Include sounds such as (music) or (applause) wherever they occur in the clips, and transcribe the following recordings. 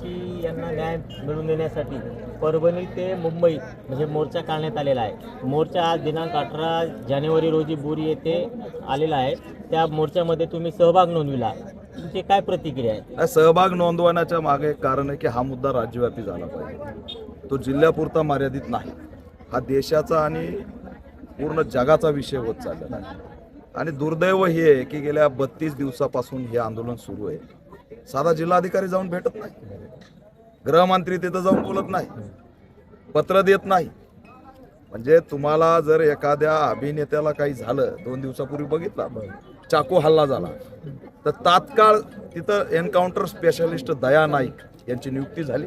की यांना न्याय मिळवून देण्यासाठी परभणी ते मुंबई म्हणजे मोर्चा काढण्यात आलेला आहे. मोर्चा आज दिनांक अठरा जानेवारी रोजी बोरी येथे आलेला आहे. त्या मोर्चामध्ये तुम्ही सहभाग नोंदविला. तुमची काय प्रतिक्रिया आहे? सहभाग नोंदवण्याच्या मागे एक कारण आहे की हा मुद्दा राज्यव्यापी झाला पाहिजे. तो जिल्ह्यापुरता मर्यादित नाही. हा देशाचा आणि पूर्ण जगाचा विषय होत चाललेला आहे आणि दुर्दैव हे आहे की गेल्या बत्तीस दिवसापासून हे आंदोलन सुरू आहे. साधा जिल्हाधिकारी जाऊन भेटत नाही. गृहमंत्री तिथं जाऊन बोलत नाही. पत्र देत नाही. म्हणजे तुम्हाला जर एखाद्या अभिनेत्याला काही झालं दोन दिवसापूर्वी बघितला चाकू हल्ला झाला तर तात्काळ तिथं एन्काउंटर स्पेशलिस्ट दया नाईक यांची नियुक्ती झाली.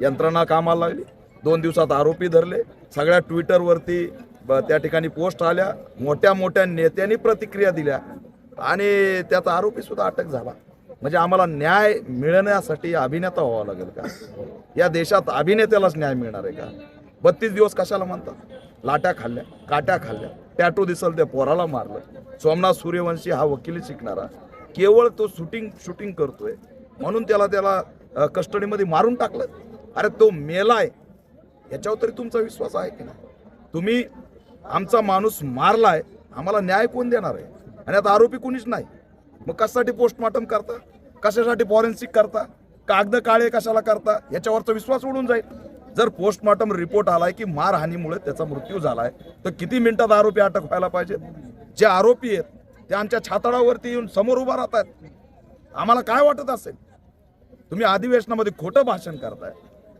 यंत्रणा कामाला लागली. दोन दिवसात आरोपी धरले. सगळ्या ट्विटरवरती त्या ठिकाणी पोस्ट आल्या. मोठ्या मोठ्या नेत्यांनी प्रतिक्रिया दिल्या. आणि त्याचा आरोपी सुद्धा अटक झाला. म्हणजे आम्हाला न्याय मिळण्यासाठी अभिनेता व्हावा लागेल का? या देशात अभिनेत्यालाच न्याय मिळणार आहे का? बत्तीस दिवस कशाला म्हणतात? लाट्या खाल्ल्या काट्या खाल्ल्या टॅटू दिसल त्या पोराला मारलं. सोमनाथ सूर्यवंशी हा वकिली शिकणारा. केवळ तो शूटिंग शूटिंग करतोय. म्हणून त्याला त्याला कस्टडीमध्ये मारून टाकलं. अरे तो मेलाय. याच्यावर तरी तुमचा विश्वास आहे की नाही? तुम्ही आमचा माणूस मारलाय आम्हाला न्याय कोण देणार आहे? आणि आता आरोपी कुणीच नाही. मग कशासाठी पोस्टमॉर्टम करता? कशासाठी फॉरेन्सिक करता? कागद काळे कशाला करता? याच्यावरचा विश्वास उडून जाईल. जर पोस्टमॉर्टम रिपोर्ट आलाय की मारहाणीमुळे त्याचा मृत्यू झालाय तर किती मिनिटात आरोपी अटक व्हायला पाहिजेत जे आरोपी आहेत ते आमच्या छाताडावरती येऊन समोर उभा राहतात आम्हाला काय वाटत असेल? तुम्ही अधिवेशनामध्ये खोटं भाषण करताय.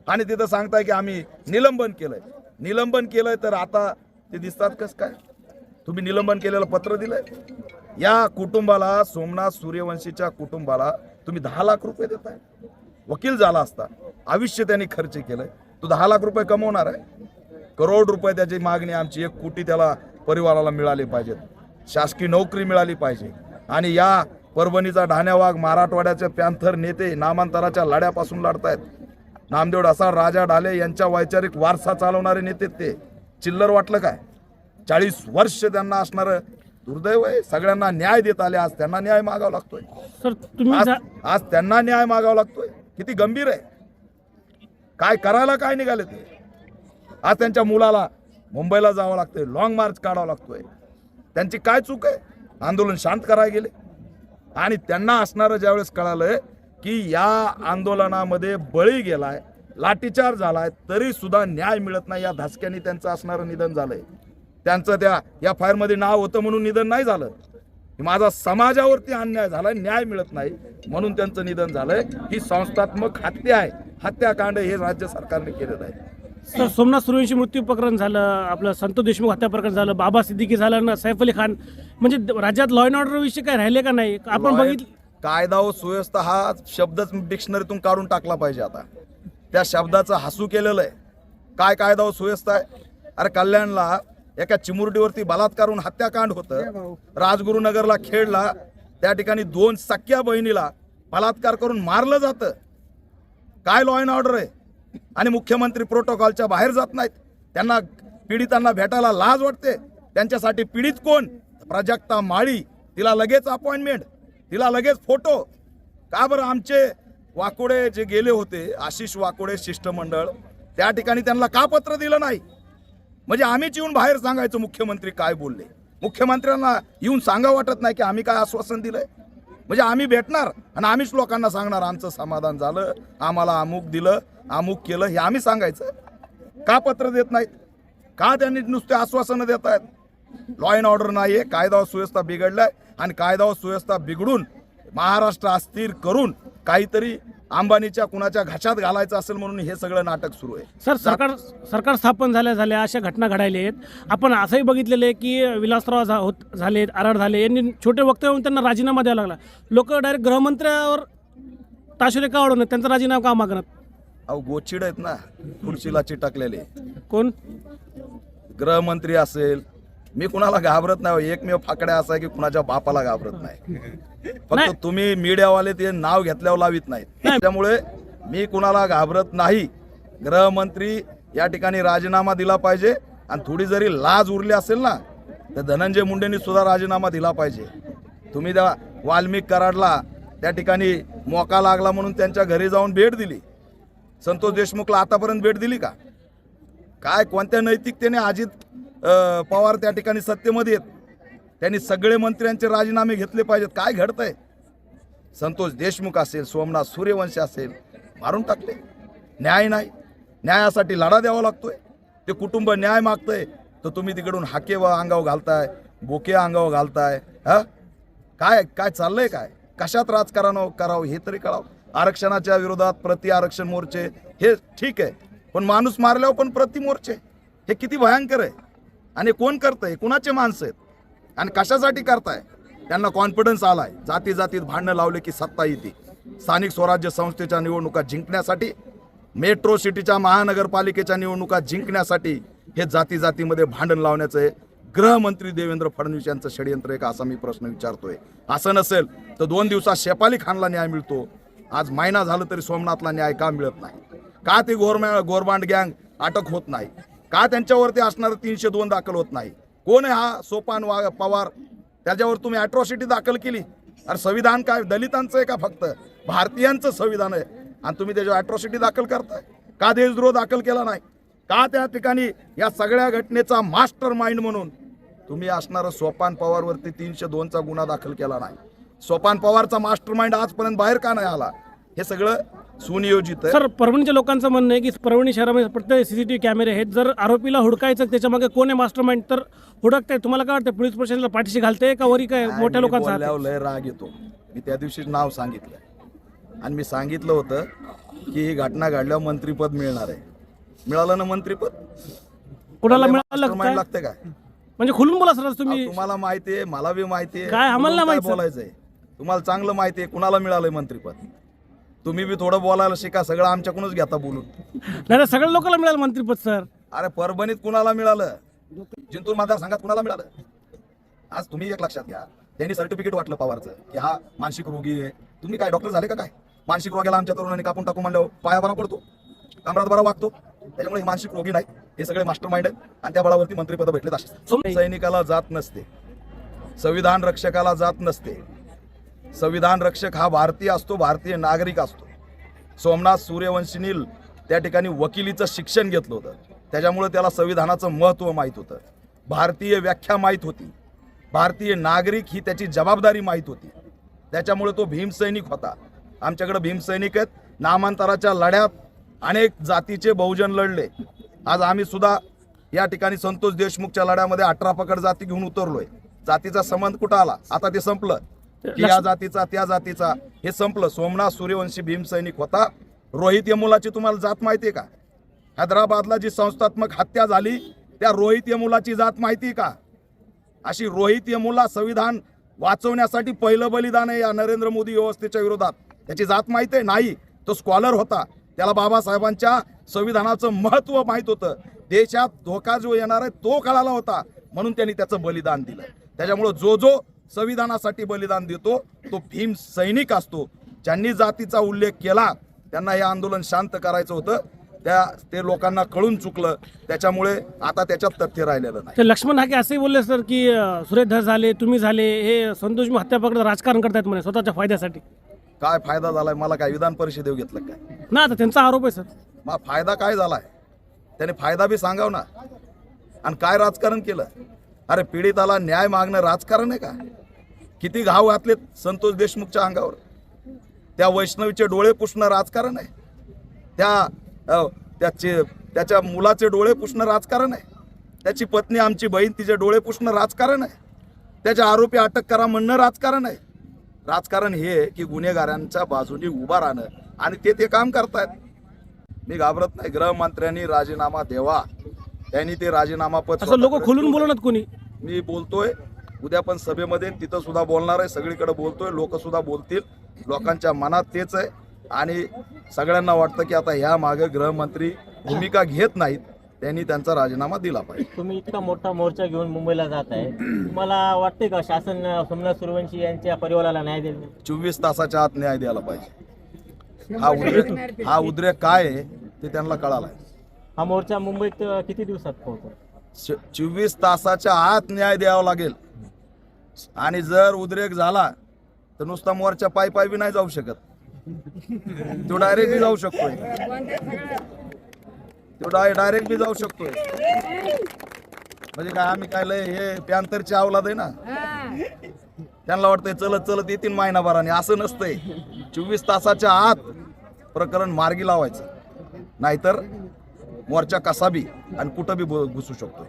आणि तिथं सांगताय की आम्ही निलंबन केलंय. निलंबन केलंय तर आता ते दिसतात कस काय? तुम्ही निलंबन केलेलं पत्र दिलंय? या कुटुंबाला सोमनाथ सूर्यवंशीच्या कुटुंबाला तुम्ही दहा लाख रुपये देताय. वकील झाला असता. आयुष्य त्यांनी खर्च केलंय. तो दहा लाख रुपये कमवणार आहे. करोड रुपये त्याची मागणी आमची एक कोटी त्याला परिवाराला मिळाली पाहिजेत. शासकीय नोकरी मिळाली पाहिजे. आणि या परभणीचा ढाण्यावाग मराठवाड्याचे पॅन्थर नेते नामांतराच्या लढ्यापासून लढतायत. नामदेव ढसाळ राजा ढाले यांच्या वैचारिक वारसा चालवणारे नेते ते. चिल्लर वाटलं काय? चाळीस वर्ष त्यांना असणारं दुर्दैव आहे. सगळ्यांना न्याय देत आले आज त्यांना न्याय मागावा लागतोय. सर तुम्ही आज जा- आज त्यांना न्याय मागावा लागतोय. किती गंभीर आहे. काय करायला काय निघाले ते? आज त्यांच्या मुलाला मुंबईला जावं लागतंय लॉंग मार्च काढावा लागतोय. त्यांची काय चूक आहे? आंदोलन शांत करायला गेले. आणि त्यांना असणारं ज्यावेळेस कळालंय की या आंदोलनामध्ये बळी गेलाय लाठीचार झालाय तरी सुद्धा न्याय मिळत नाही. या धासक्याने त्यांचं असणारं निधन झालंय. त्यांचं त्या या फायरमध्ये नाव होतं म्हणून निधन नाही झालं. माझा समाजावरती अन्याय झालाय न्याय मिळत नाही म्हणून त्यांचं निधन झालंय. ही संस्थात्मक हत्या आहे. हत्याकांड हे राज्य सरकारने केलेलं आहे. सर सोमनाथ सूर्यवंशी मृत्यू प्रकरण झालं आपलं संतोष देशमुख हत्या प्रकरण झालं बाबा सिद्दीकी झालं ना सैफ अली खान. म्हणजे राज्यात लॉ अँड ऑर्डर विषय काय राहिले का नाही? आपण बघितलं कायदा व सुव्यवस्था हा शब्दच डिक्शनरीतून काढून टाकला पाहिजे आता. त्या शब्दाचं हसू केलेलं आहे. काय कायदा व सुव्यवस्था आहे? अरे कल्याणला एका चिमुरडीवरती बलात्कारून हत्याकांड होतं. राजगुरुनगरला खेडला. त्या ठिकाणी दोन सख्या बहिणीला बलात्कार करून मारलं जातं. काय लॉ अँड ऑर्डर आहे? आणि मुख्यमंत्री प्रोटोकॉलच्या बाहेर जात नाहीत. त्यांना पीडितांना भेटायला लाज वाटते. त्यांच्यासाठी पीडित कोण? प्राजक्ता माळी. तिला लगेच अपॉइंटमेंट तिला लगेच फोटो का बरं आमचे वाकोडे जे गेले होते आशिष वाकोडे शिष्टमंडळ त्या ठिकाणी त्यांना का पत्र दिलं नाही? म्हणजे आम्हीच येऊन बाहेर सांगायचं मुख्यमंत्री काय बोलले. मुख्यमंत्र्यांना येऊन सांगा वाटत नाही की आम्ही काय आश्वासन दिलंय. म्हणजे आम्ही भेटणार आणि आम्हीच लोकांना सांगणार आमचं समाधान झालं आम्हाला अमुक दिलं अमुक केलं हे आम्ही सांगायचं. का पत्र देत नाहीत? का त्यांनी नुसते आश्वासनं देत आहेत? लॉ अँड ऑर्डर नाही आहे कायदा व सुव्यवस्था बिघडलाय आणि कायदा व सुव्यवस्था बिघडून महाराष्ट्र अस्थिर करून काहीतरी अंबानीच्या कुणाच्या घशात घालायचं असेल म्हणून हे सगळं नाटक सुरू आहे. सर सरकार सरकार स्थापन झाल्या झाल्या अशा घटना घडायल्या आहेत. आपण असंही बघितलेलं आहे की विलासराव झा होत झाले आराड झाले. यांनी छोटे वक्तव्य होऊन त्यांना राजीनामा द्यावा लागला. लोक डायरेक्ट गृहमंत्र्यावर ताशुरे का वाढवणार? त्यांचा राजीनामा का मागणार? अहो गोचिड आहेत ना. खुर्चीला चिटकलेले. कोण? गृहमंत्री असेल मी कुणाला घाबरत नाही. एकमेव फाकड्या असा आहे की कुणाच्या बापाला घाबरत नाही. (laughs) फक्त तुम्ही मीडियावाले ते नाव घेतल्यावर लावित नाहीत. त्यामुळे मी कुणाला घाबरत नाही. गृहमंत्री या ठिकाणी राजीनामा दिला पाहिजे आणि थोडी जरी लाज उरली असेल ना तर धनंजय मुंडेंनी सुद्धा राजीनामा दिला पाहिजे. तुम्ही त्या वाल्मिक कराडला त्या ठिकाणी मोका लागला म्हणून त्यांच्या घरी जाऊन भेट दिली. संतोष देशमुखला आतापर्यंत भेट दिली का? काय कोणत्या नैतिकतेने अजित पवार त्या ठिकाणी सत्तेमध्ये आहेत. त्यांनी सगळे मंत्र्यांचे राजीनामे घेतले पाहिजेत. काय घडतंय? संतोष देशमुख असेल सोमनाथ सूर्यवंशी असेल मारून टाकले न्याय नाही. न्यायासाठी लढा द्यावा लागतोय. ते कुटुंब न्याय मागतंय. तर तुम्ही तिकडून हाके व अंगावर घालताय बोके अंगावर घालताय हा? काय काय चाललंय काय? कशात राजकारण करावं हे तरी कळावं. आरक्षणाच्या विरोधात प्रति आरक्षण मोर्चे हे ठीक आहे. पण माणूस मारल्यावर पण प्रति मोर्चे. हे किती भयंकर आहे. आणि कोण करतंय? कुणाचे माणसं आहेत? आणि कशासाठी करताय? त्यांना कॉन्फिडन्स आलाय. जाती जातीत भांडणं लावले की सत्ता येते. स्थानिक स्वराज्य संस्थेच्या निवडणुका जिंकण्यासाठी मेट्रो सिटीच्या महानगरपालिकेच्या निवडणुका जिंकण्यासाठी हे जाती जातीमध्ये भांडण लावण्याचं गृहमंत्री देवेंद्र फडणवीस यांचं षडयंत्र आहे का असा मी प्रश्न विचारतोय. असं नसेल तर दोन दिवसात शेपाली खानला न्याय मिळतो. आज महिना झालं तरी सोमनाथला न्याय का मिळत नाही? का ते गोरमॅ गोरबांड गँग अटक होत नाही? का त्यांच्यावरती असणारं तीनशे दोन दाखल होत नाही? कोण आहे हा सोपान वा पवार? त्याच्यावर तुम्ही ॲट्रॉसिटी दाखल केली. अरे संविधान काय? दलितांचं आहे का फक्त? भारतीयांचं संविधान आहे. आणि तुम्ही त्याच्यावर ॲट्रॉसिटी दाखल करताय. का देशद्रोह दाखल केला नाही? का त्या ठिकाणी या सगळ्या घटनेचा मास्टर माइंड म्हणून तुम्ही असणारं सोपान पवारवरती तीनशे दोनचा गुन्हा दाखल केला नाही? सोपान पवारचा मास्टर माइंड आजपर्यंत बाहेर का नाही आला? हे सगळं सुनियोजित आहे. सर परभणीच्या लोकांचं म्हणणं आहे की परभणी शहरामध्ये प्रत्येक सीसीटीव्ही कॅमेरे आहेत. जर आरोपीला हुडकायचं त्याच्यामागे कोण आहे मास्टर माइंड तर हुडकताय तुम्हाला काय वाटतं पोलीस प्रशासनाला पाठीशी घालते का वरी काय मोठ्या लोकांचा हात आहे? बोलल्यावर लय राग येतो. मी त्या दिवशी नाव सांगितलं आणि मी सांगितलं होतं की ही घटना घडल्यावर मंत्रीपद मिळणार आहे. मिळालं ना मंत्रीपद? कुणाला मिळालं mastermind काय? लागते काय? म्हणजे खुलून बोला सर तुम्ही. अहो, तुम्हाला माहिती आहे मला बी माहिती आहे. काय, आम्हाला. बोलायचंय? तुम्हाला चांगलं माहिती आहे कुणाला मिळालंय मंत्रीपद? तुम्ही बी थोडं बोलायला शिका सगळं आमच्याकडूनच घेता बोलून. नाही सगळ्या लोकांना मिळालं मंत्रीपद सर. अरे परभणीत कुणाला मिळालं? जिंतूर मतदारसंघात कुणाला मिळालं? आज तुम्ही एक लक्षात घ्या. त्यांनी सर्टिफिकेट वाटलं पवारचं की हा मानसिक रोगी आहे. तुम्ही काय डॉक्टर झाले का काय? मानसिक रोग्याला आमच्या तरुणांनी कापून टाकू म्हणल्यावर पाया बरा पडतो. कमरात बरा वागतो. त्याच्यामुळे हे मानसिक रोगी नाही. हे सगळे मास्टर माइंड आहेत. आणि त्या बळावरती मंत्रीपद भेटले सैनिकाला जात नसते. संविधान रक्षकाला जात नसते. संविधान रक्षक हा भारतीय असतो भारतीय नागरिक असतो. सोमनाथ सूर्यवंशीनी त्या ठिकाणी वकिलीचं शिक्षण घेतलं होतं. त्याच्यामुळे त्याला संविधानाचं महत्त्व माहीत होतं. भारतीय व्याख्या माहीत होती. भारतीय नागरिक ही त्याची जबाबदारी माहीत होती. त्याच्यामुळे तो भीमसैनिक होता. आमच्याकडे भीमसैनिक आहेत. नामांतराच्या लढ्यात अनेक जातीचे बहुजन लढले. आज आम्ही सुद्धा या ठिकाणी संतोष देशमुखच्या लढ्यामध्ये अठरा पकड जाती घेऊन उतरलोय. जातीचा संबंध कुठं आला? आता ते संपलं. या जातीचा त्या जातीचा. हे संपलं. सोमनाथ सूर्यवंशी भीमसैनिक होता. रोहित यमुलाची तुम्हाला जात माहिती का? हैदराबादला जी संस्थात्मक हत्या झाली त्या रोहित यमुलाची जात माहिती आहे का? अशी रोहित यमुला संविधान वाचवण्यासाठी पहिलं बलिदान आहे या नरेंद्र मोदी व्यवस्थेच्या विरोधात. त्याची जात माहिती आहे नाही. तो स्कॉलर होता. त्याला बाबासाहेबांच्या संविधानाचं महत्त्व माहीत होतं. देशात धोका जो येणार आहे तो कळाला होता. म्हणून त्यांनी त्याचं बलिदान दिलं. त्याच्यामुळं जो जो संविधानासाठी बलिदान देतो तो भीम सैनिक असतो. ज्यांनी जातीचा उल्लेख केला त्यांना हे आंदोलन शांत करायचं होतं. त्या ते लोकांना कळून चुकलं. त्याच्यामुळे आता त्याच्यात तथ्य राहिलेलं नाही. लक्ष्मण हाके असंही बोलले सर की सुरेश धस झाले तुम्ही झाले हे संतोष हत्या पकडत राजकारण करतायत म्हणे स्वतःच्या फायद्यासाठी. काय फायदा झालाय? मला काय विधान परिषदेव घेतलं काय? ना आता त्यांचा आरोप आहे सर. मग फायदा काय झालाय? त्याने फायदा बी सांगाव ना. आणि काय राजकारण केलं? अरे पीडिताला न्याय मागणं राजकारण आहे का? किती घाव घातलेत संतोष देशमुखच्या अंगावर. त्या वैष्णवीचे डोळे पुसणं राजकारण आहे. त्या त्याचे त्याच्या मुलाचे डोळे पुसणं राजकारण आहे. त्याची पत्नी आमची बहीण तिचे डोळे पुसणं राजकारण आहे. त्याच्या आरोपी अटक करा म्हणणं राजकारण आहे. राजकारण हे आहे की गुन्हेगारांच्या बाजूने उभा राहणं आणि ते ते काम करतायत. मी घाबरत नाही. गृहमंत्र्यांनी राजीनामा द्यावा. त्यांनी ते राजीनामा पत्र असं लोक खोलून बोलवणार कोणी? मी बोलतोय. उद्या पण सभेमध्ये तिथं सुद्धा बोलणार आहे. सगळीकडे बोलतोय. लोक सुद्धा बोलतील. लोकांच्या मनात तेच आहे. आणि सगळ्यांना वाटतं की आता ह्या मागे गृहमंत्री भूमिका घेत नाहीत. त्यांनी त्यांचा राजीनामा दिला पाहिजे. तुम्ही इतका मोठा मोर्चा घेऊन मुंबईला जात आहे. तुम्हाला वाटते का शासन सोमनाथ सूर्यवंशी यांच्या परिवाराला न्याय देईल? चोवीस तासाच्या आत न्याय द्यायला पाहिजे. हा उद्रेक हा उद्रेक काय आहे ते त्यांना कळालाय. हा मोर्चा मुंबईत किती दिवसात पोहोचतो चोवीस तासाच्या आत न्याय द्यावा लागेल. आणि जर उद्रेक झाला तर नुसता मोर्चा पायी पायी बी नाही जाऊ शकत. तो डायरेक्ट बी जाऊ शकतोय. तो डायरेक्ट बी जाऊ शकतोय. म्हणजे काय आम्ही काय लय हे पॅन्थरची आवलाद आहे ना? त्यांना वाटतंय चलत चलत येतील महिनाभराने. असं नसतंय. चोवीस तासाच्या आत प्रकरण मार्गी लावायचं. नाहीतर मोर्चा कसा बी आणि कुठं बी घुसू शकतो